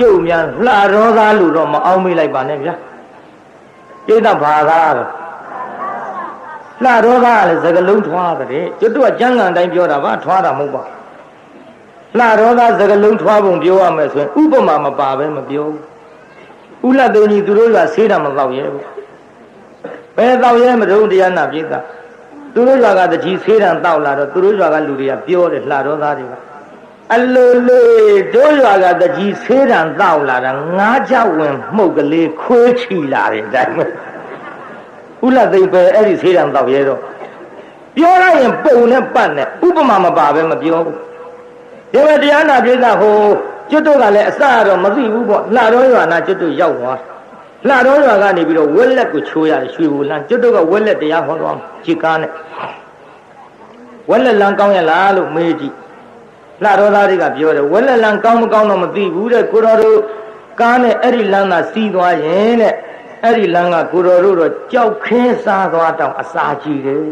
ကျုပ်များလှရောသားလို့တော့မအောင်မေးလိုက်ပါနဲ့ဗျာပြိဿဘာသာတော့လှရောသားကလည်းစကလုံးထွားတဲ့ကျွတ်တို့ကကျမ်းဂန်တိုင်းပြောတာပါထွားတာမဟုတ်ပါလှရောသားစကလုံးထွားပုံပြောရမယ်ဆိုရင်ဥပမာမပါပဲမပြောဘူးဥလတ်သိုံကြီးသူတို့ကဆေးတာမတော့ရဲဘူးဘယ်တော့ရဲမတုံးတရားနာပြိဿသူတို့ရွာကတကြီးဆေးတံတောက်လာတော့သူတို့ရွာကလူတွေကပြောတယ်လှရောသားတွေက အလိုလေးတို့ရွာကတကြီးဆေးတံတောက်လာတာငါးကြဝင်မှုတ်ကလေးခွေးချီလာတယ်ဒါမှဥလသိမ့်ပဲအဲ့ဒီဆေးတံတောက်ရဲတော့ပြောရရင်ပုံနဲ့ပတ်နဲ့ဥပမာမပါပဲမပြောဘူးဒီမှာတရားနာပြိဿဟိုကျွတ်တို့ကလည်းအစတော့မသိဘူးပေါ့လှတော်ရွာနာကျွတ်တို့ရောက်သွားလှတော်ရွာကနေပြီးတော့ဝက်လက်ကိုချိုးရတယ်ရွှေဘူလန်းကျွတ်တို့ကဝက်လက်တရားဟောသွားကြည်ကားနဲ့ဝက်လက်လန်းကောင်းရလားလို့မေးကြည့် လှတော်သားတွေကပြောတယ်ဝက်လက်လန်းကောင်းမကောင်းတော့မသိဘူးတဲ့ကိုတော်တို့ကားနဲ့အဲ့ဒီလန်းသာစီးသွားရင်တဲ့အဲ့ဒီလန်းကကိုတော်တို့တော့ကြောက်ခင်းစားသွားတောင်အစာကြည့်တယ်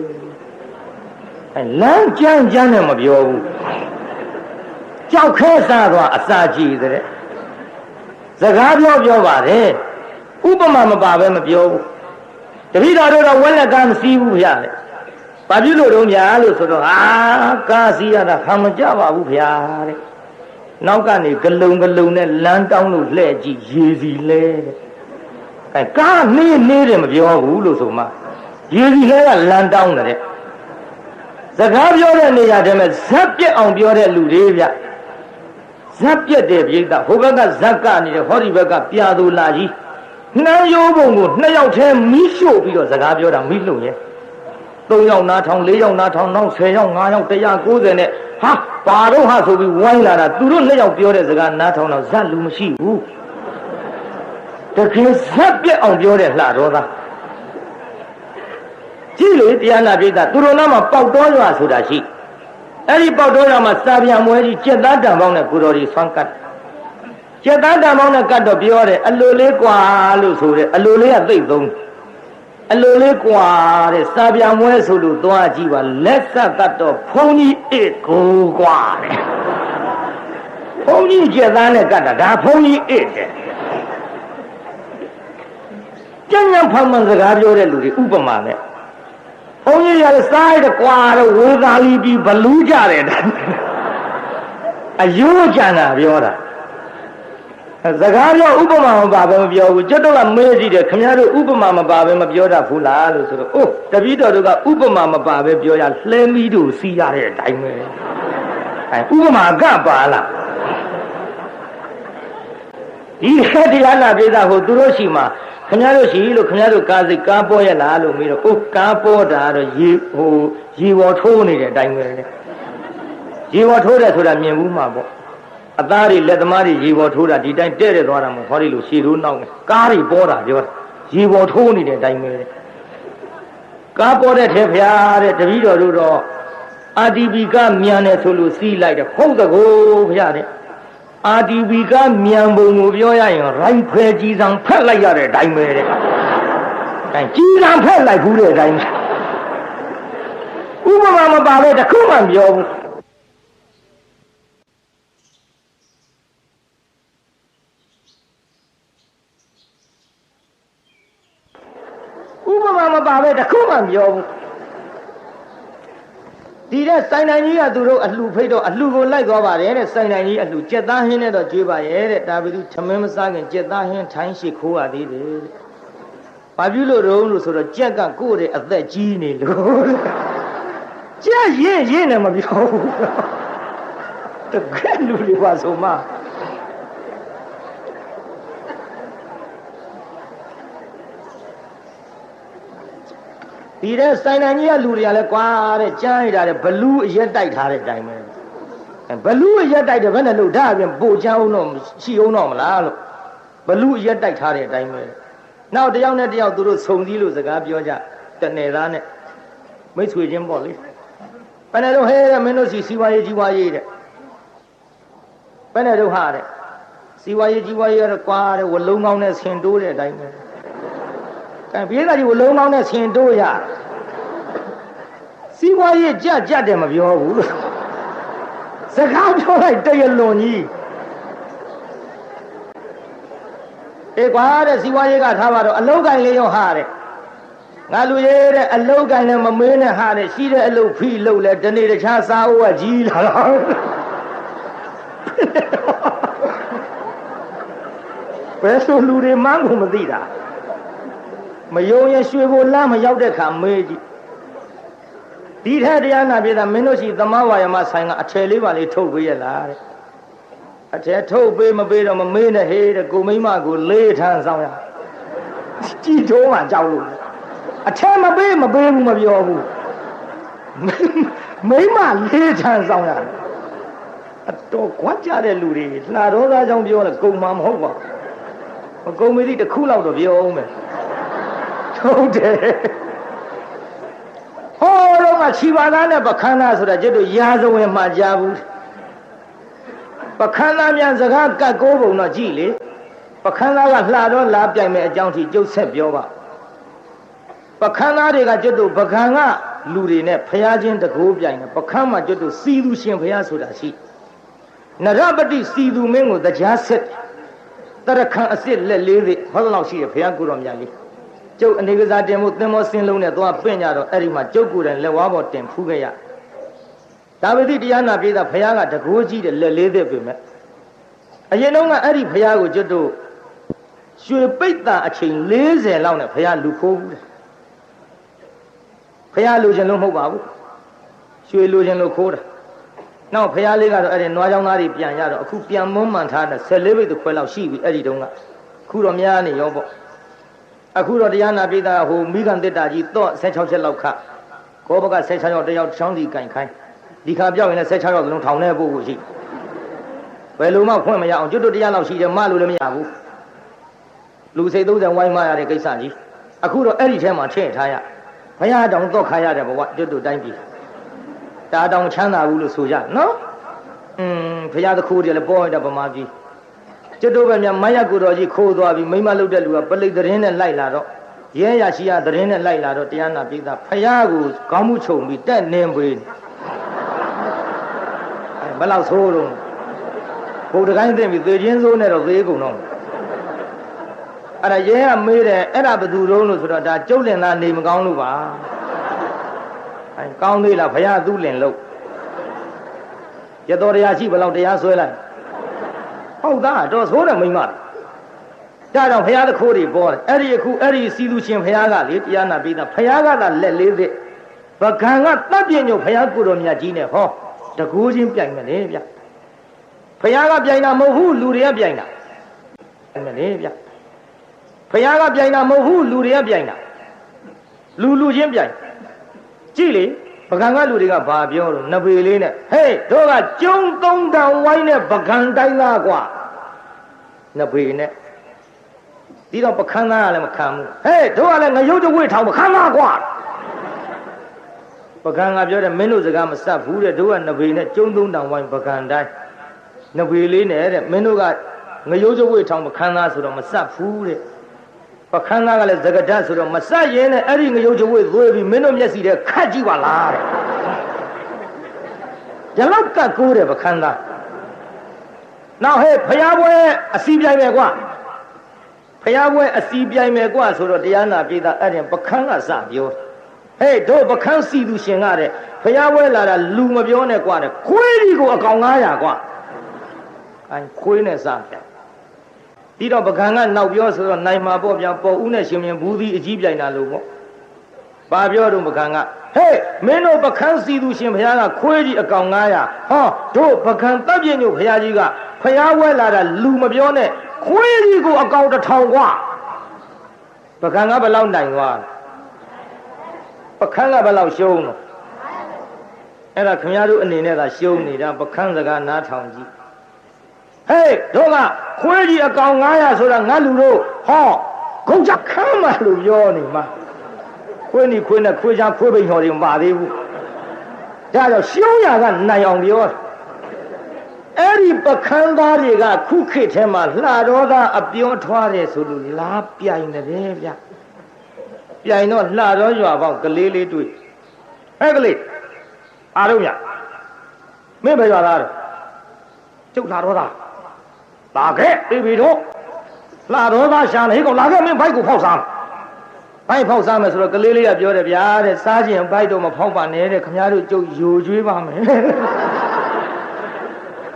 အဲလမ်းကြမ်းကြမ်းနဲ့မပြောဘူးကြောက်ခဲစားသွားအစာကြည့်တဲ့စကားပြောပြောပါတယ်ဥပမာမပါပဲမပြောဘူးတပည့်တော်တို့တော့ဝက်လက်ကမစီးဘူးဗျာတဲ့ ဘာဖြစ်လို့တော့ညာလို့ဆိုတော့ဟာကားစီးရတာခံမကြပါဘူးဗျာတဲ့နောက်ကနေဂလုံဂလုံနဲ့လမ်းတောင်းလို့လှဲ့ကြည့်ရေစီလဲတဲ့အဲကားနေနေတယ်မပြောဘူးလို့ဆိုမှရေစီလဲကလမ်းတောင်းတယ်စကားပြောတဲ့နေရာတည်းမှာဇက်ပြက်အောင်ပြောတဲ့လူတွေဗျဇက်ပြက်တဲ့ပြိဿဟိုဘက်ကဇက်ကနေတယ်ဟောဒီဘက်ကပြာသူလာကြီးနှမ်းရိုးပုံကိုနှစ်ယောက်တည်းမီးရှို့ပြီးတော့စကားပြောတာမီးလုံရဲ့ ၃ယောက်နားထောင်၄ယောက်နားထောင်နောက်10ယောက်9ယောက်190နဲ့ဟာဘာတော့ဟာဆိုပြီးဝိုင်းလာတာသူတို့နှစ်ယောက်ပြောတဲ့စကားနားထောင်တော့ဇက်လူမရှိဘူးတကယ်ဇက်ပြက်အောင်ပြောတဲ့လှတော်သားကြည့်လေတရားနာပိဋကသူတို့နားမှာပေါက်တော်ရွာဆိုတာရှိအဲ့ဒီပေါက်တော်ရွာမှာစာပြန်မွဲကြီးကြက်သားတံပေါင်းနဲ့ကိုတော်ကြီးဆွမ်းကတ်ကြက်သားတံပေါင်းနဲ့ကတ်တော့ပြောတယ်အလိုလေးกว่าလို့ဆိုတယ်အလိုလေးကသိပ်သုံး အလိုလေးကွာတဲ့စာပြန်ပွဲဆိုလို့သွားကြည့်ပါလက်ကတတ်တော့ဘုံကြီးအေကိုကွာတဲ့ဘုံကြီးကျက်သားနဲ့ကတ်တာဒါဘုံကြီးအေတဲ့ကျန်ရန်ဖောင်မှန်စကားပြောတဲ့လူတွေဥပမာနဲ့ဘုံကြီးရယ်စားရတဲ့ကွာတော့ဝေသာလီပြီးဘလူးကြတယ်ဒါအယိုးကြံတာပြောတာ စကားပြောဥပမာမပါပဲမပြောဘူးကျွတ်တော့ကမေးကြည့်တယ်ခင်ဗျားတို့ဥပမာမပါပဲမပြောတတ်ဘူးလားလို့ဆိုတော့အိုးတပည့်တော်တို့ကဥပမာမပါပဲပြောရလှဲမီးတို့စီးရတဲ့အတိုင်းပဲအဲဥပမာကပါလားဒီခက်တရားနာပြေတာဟိုသူတို့ရှိမှာခင်ဗျားတို့ရှိလို့ခင်ဗျားတို့ကားစိတ်ကားပေါ်ရလားလို့မေးတော့အိုးကားပေါ်တာတော့ရေဟိုရေဝေါ်ထိုးနေတဲ့အတိုင်းပဲလေရေဝေါ်ထိုးတယ်ဆိုတာမြင်ဘူးမှာပေါ့ အသားတွေလက်သမားတွေရေပေါ်ထိုးတာဒီတိုင်းတဲ့တဲ့သွားတာမဟုတ်ဟောဒီလိုရှည်ထိုးနောက်ကားတွေပေါ်တာပြောတာရေပေါ်ထိုးနေတဲ့အတိုင်းပဲတဲ့ကားပေါ်တဲ့ထဲဖျားတဲ့တပည့်တော်တို့တော့အာတီဘီကမြန်တယ်ဆိုလို့စီးလိုက်တယ်ဟုတ်တကောဖျားတဲ့အာတီဘီကမြန်ပုံကိုပြောရရင်ရိုင်းဖဲကြီးစံဖက်လိုက်ရတဲ့အတိုင်းပဲတဲ့အဲကြီးစံဖက်လိုက်ဘူးတဲ့အတိုင်းဥပမာမပါပဲတခုမှပြောဘူးဥ ပမာမပါပဲတခုမှပြောဘူးဒီတဲ့စိုင်နိုင်ကြီးကသူတို့အလှဖိတ်တော့အလှကိုလိုက်သွားပါတယ်တဲ့စိုင်နိုင်ကြီးအလှကြက်သားဟင်းနဲ့တော့ကြွေးပါရဲ့တဲ့ဒါပေသူထမင်းမစားခင်ကြက်သားဟင်းထိုင်းရှိခိုးရသေးတယ်တဲ့ဘာပြုလို့တော့လို့ဆိုတော့ကြက်ကကိုယ့်ရဲ့အသက်ကြီးနေလို့ကြက်ရင်ရင်နဲ့မပြောဘူးတကယ်လူတွေပါဆိုမှ ဒီတဲ့စိုင်နိုင်ကြီးကလူတွေကလည်းကွာတဲ့ကြမ်းရတာတဲ့ဘလူးအရက်တိုက်ထားတဲ့အတိုင်းပဲဘလူးအရက်တိုက်တယ်ဘယ်နဲ့လို့ဒါအပြင်ပို့ချအောင်တော့ရှိအောင်တော့မလားလို့ဘလူးအရက်တိုက်ထားတဲ့အတိုင်းပဲနောက်တယောက်နဲ့တယောက်သူတို့ဆုံစည်းလို့စကားပြောကြတနယ်သားနဲ့မိတ်ဆွေချင်းပေါ့လေဘယ်နဲ့တော့ဟဲတဲ့မင်းတို့စီစီဝါရေးကြီးဝါရေးတဲ့ဘယ်နဲ့တော့ဟာတဲ့စီဝါရေးကြီးဝါရေးကတော့ကွာတဲ့ဝလုံးကောင်းနဲ့ဆင်တိုးတဲ့အတိုင်းပဲ အဲပြေးတာကြီးဝလုံးကောင်းနဲ့ဆင်တိုးရစီဝါရေးကြက်ကြက်တယ်မပြောဘူးလို့စကားပြောလိုက်တရလွန်ကြီးအေးကွာတဲ့စီဝါရေးကထားပါတော့အလုတ်ကင်လေးရောဟာတဲ့ငါလူရဲတဲ့အလုတ်ကင်လည်းမမေးနဲ့ဟာတဲ့ရှိတဲ့အလုတ်ဖီးလို့လဲတနေ့တခြားစားဖို့ကကြီးလာတော့ဘယ်ဆိုလူတွေမှန်းကိုမသိတာ မယုံရင်ရွှေဘိုလမ်းမရောက်တဲ့ခါမေးကြည့်ဒီထက်တရားနာပြေတာမင်းတို့ရှိသမဝါယမဆိုင်ကအထယ်လေးပါလေးထုတ်ပေးရလားတဲ့အထယ်ထုတ်ပေးမပေးတော့မမေးနဲ့ဟေးတဲ့ကိုမိမကိုလေးထန်းဆောင်ရကြည်ထိုးမှကြောက်လို့အထယ်မပေးမပေးဘူးမပြောဘူးမိမလေးထန်းဆောင်ရအတော်ခွက်ကြတဲ့လူတွေလှတော်သားကြောင့်ပြောတယ်ကုံမှမဟုတ်ပါဘူးမကုံမီတစ်ခုလောက်တော့ပြောအောင်မယ် ဟုတ်တယ်ဟောတော့ကခြိပါသားနဲ့ပခန်းသားဆိုတာကျတို့ရာဇဝင်မှကြားဘူးပခန်းသားများစကားကတ်ကိုးပုံတော့ကြည့်လေပခန်းသားကလှတော့လာပြိုင်မဲ့အကြောင်းထိကျုပ်ဆက်ပြောပါပခန်းသားတွေကကျတို့ပကံကလူတွေနဲ့ဖျားချင်းတကိုးပြိုင်တယ်ပခန်းမှာကျတို့စီသူရှင်ဖျားဆိုတာရှိနရပတိစီသူမင်းကိုတရားဆက်တရခံအစ်စ်လက်လေးတွေဟောလောက်ရှိရဖျားကိုတော်မြတ်လေး ကျုပ်အနေကစားတင်မှုသင်္ဘောစင်းလုံးနဲ့သွားပင့်ကြတော့အဲ့ဒီမှာကျုပ်ကိုယ်တိုင်လက်ဝါးပေါ်တင်ဖူးခဲ့ရဒါဝိတိတရားနာပြေးတာဖះကတကိုးကြီးတဲ့လက်လေးသက်ပဲမဲ့အရင်တော့ကအဲ့ဒီဖះကိုကျွတ်တို့ရွှေပိတ်တာအချိန်40လောက်နဲ့ဖះလူခိုးဘူးဖះလူချင်းလုံးမဟုတ်ပါဘူးရွှေလူချင်းလို့ခိုးတာနောက်ဖះလေးကတော့အဲ့ဒီနွားချောင်းသားတွေပြန်ရတော့အခုပြန်မွန်းမှန်ထားတဲ့14ပိတ်တစ်ခွဲလောက်ရှိပြီအဲ့ဒီတုန်းကခုတော့များနေရောပေါ့ အခုတော့တရားနာပိသဟိုမိကန်တစ်တာကြီးတော့16ချက်လောက်ခကောဘက16ရောက်တယောက်ချောင်းစီကင်ခိုင်းဒီခါပြောက်ရင်လည်း16ရောက်လုံးထောင်နေပို့ဖို့ရှိဘယ်လိုမှဖွင့်မရအောင်ကျွတ်တို့တရားလောက်ရှိတယ်မလို့လည်းမရဘူးလူစိတ်30ဝိုင်းမရတဲ့ကိစ္စကြီးအခုတော့အဲ့ဒီထဲမှာထည့်ထားရဘုရားတောင်တော့ခါရတဲ့ဘဝကျွတ်တို့တိုင်းပြီတာတောင်ချမ်းသာဘူးလို့ဆိုကြနော်อืมဘုရားသခိုးတယ်လည်းပေါ်ရတဲ့ဗမာပြည် ကျွတ်တို့ပဲမြမရကူတော်ကြီးခိုးသွားပြီးမိမလုတ်တဲ့လူကပလိတ်သတင်းနဲ့လိုက်လာတော့ရဲရရှိရသတင်းနဲ့လိုက်လာတော့တရားနာပိသဖယားကိုကောင်းမှုချုပ်ပြီးတက်နေပေးဘယ်လောက်ဆိုးတော့ဘုဒ္ဓကိုင်းသိပြီသေချင်းစိုးနဲ့တော့သေကုန်တော့အဲ့ဒါရဲကမေးတယ်အဲ့ဒါဘယ်သူတုံးလို့ဆိုတော့ဒါကျုပ်လင်သားနေမကောင်းလို့ပါအဲကောင်းသေးလားဘုရားသူ့လင်လို့ရတော်တရားရှိဘယ်လောက်တရားဆွဲလိုက် ဟုတ်သားတော့ဆိုးတယ်မိမဒါကြောင့်ဘုရားသခိုးတွေပေါ်တယ်အဲ့ဒီအခုအဲ့ဒီစီသူရှင်ဘုရားကလေတရားနာပြီးသားဘုရားကသာလက်လေးသစ်ဗကံကတပ်ပြညုတ်ဘုရားကိုတော်မြတ်ကြီးနဲ့ဟောတကူချင်းပြိုင်မယ်လေဗျဖယားကပြိုင်တာမဟုတ်ဘူးလူတွေကပြိုင်တာမယ်လေဗျဖယားကပြိုင်တာမဟုတ်ဘူးလူတွေကပြိုင်တာလူလူချင်းပြိုင်ကြည့်လေ ပကံကလူတွေကဘာပြောလို့နှစ်ပေလေးနဲ့ဟေးတို့ကကျုံသုံးတန်ဝိုင်းနဲ့ပကံတိုင်းသားကွာနှစ်ပေနဲ့ဒီတော့ပကံသားကလည်းမခံဘူးဟေးတို့ကလည်းငရုတ်တဝိထောင်မခံပါကွာပကံကပြောတယ်မင်းတို့စကားမစပ်ဘူးတဲ့တို့ကနှစ်ပေနဲ့ကျုံသုံးတန်ဝိုင်းပကံတိုင်းနှစ်ပေလေးနဲ့တဲ့မင်းတို့ကငရုတ်တဝိထောင်မခံသားဆိုတော့မစပ်ဘူးတဲ့ ပခန်းသားကလည်းသကဒတ်ဆိုတော့မစပ်ရင်နဲ့အဲ့ဒီငရုတ်တဝိသွေးပြီးမင်းတို့မျက်စိထဲခတ်ကြည့်ပါလားတဲ့ရလောက်ကတ်ကိုးတယ်ပခန်းသားနောက်ဟဲ့ဖျားပွဲအစီပြိုင်မယ်ကွာဖျားပွဲအစီပြိုင်မယ်ကွာဆိုတော့တရားနာပြည်သားအဲ့ဒီပခန်းကစပြောဟဲ့တို့ပခန်းစီသူရှင်ကတဲ့ဖျားပွဲလာတာလူမပြောနဲ့ကွာတဲ့ခွေးကြီးကိုအကောင်900ကွာအဲခွေးနဲ့စပြ ပြီးတော့ပကံကနောက်ပြောဆိုတော့နိုင်မှာပေါ့ဗျာပေါ်ဦးနဲ့ရှင်မြင်ဘူးသီးအကြီးပြိုင်တာလို့ပေါ့ဘာပြောတော့ပကံကဟေးမင်းတို့ပကံစီသူရှင်ဘုရားကခွေးကြီးအကောင်900ဟောတို့ပကံတပ်ပြည့်ညို့ဘုရားကြီးကဖျားဝဲလာတာလူမပြောနဲ့ခွေးကြီးကိုအကောင်တစ်ထောင်กว่าပကံကဘယ်လောက်နိုင်သွားပကံကဘယ်လောက်ရှုံးတော့အဲ့ဒါခင်ဗျားတို့အနေနဲ့သာရှုံးနေတာပကံစကားနားထောင်ကြည့် ဟေးတို့ကခွေးကြီးအကောင်900ဆိုတာငါလူတို့ဟောဂုံချခမ်းမလို့ပြောနေမှာခွေးနီခွေးနဲ့ခွေးချခွေးပိန်ဟော်တွေမပါသေးဘူးဒါကြောင့်ရှုံးရကနိုင်အောင်ပြောအဲ့ဒီပခန်းသားတွေကခုခေတ်ထဲမှာလှတော်သားအပြောထွားတယ်ဆိုလို့လားပြိုင်တယ်ဗျပြိုင်တော့လှတော်ရွာပေါက်ကလေးလေးတွေ့ဟဲ့ကလေးအားလုံးညမင်းပဲရွာသားတော့ကျုပ်လှတော်သား ပါခဲ့ပြီပြီတော့လှရောသားရှာနေဟေ့ကောင်လာခဲ့မင်းဘိုက်ကိုဖောက်စားဘိုက်ဖောက်စားမယ်ဆိုတော့ကလေးလေးကပြောတယ်ဗျာတဲ့စားခြင်းဘိုက်တော့မဖောက်ပါနဲ့တဲ့ခမရတို့ကြုတ်ယိုကျွေးပါမယ်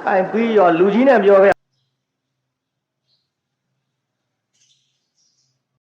အိုင်ပြီးရောလူကြီးနဲ့ပြောခဲ့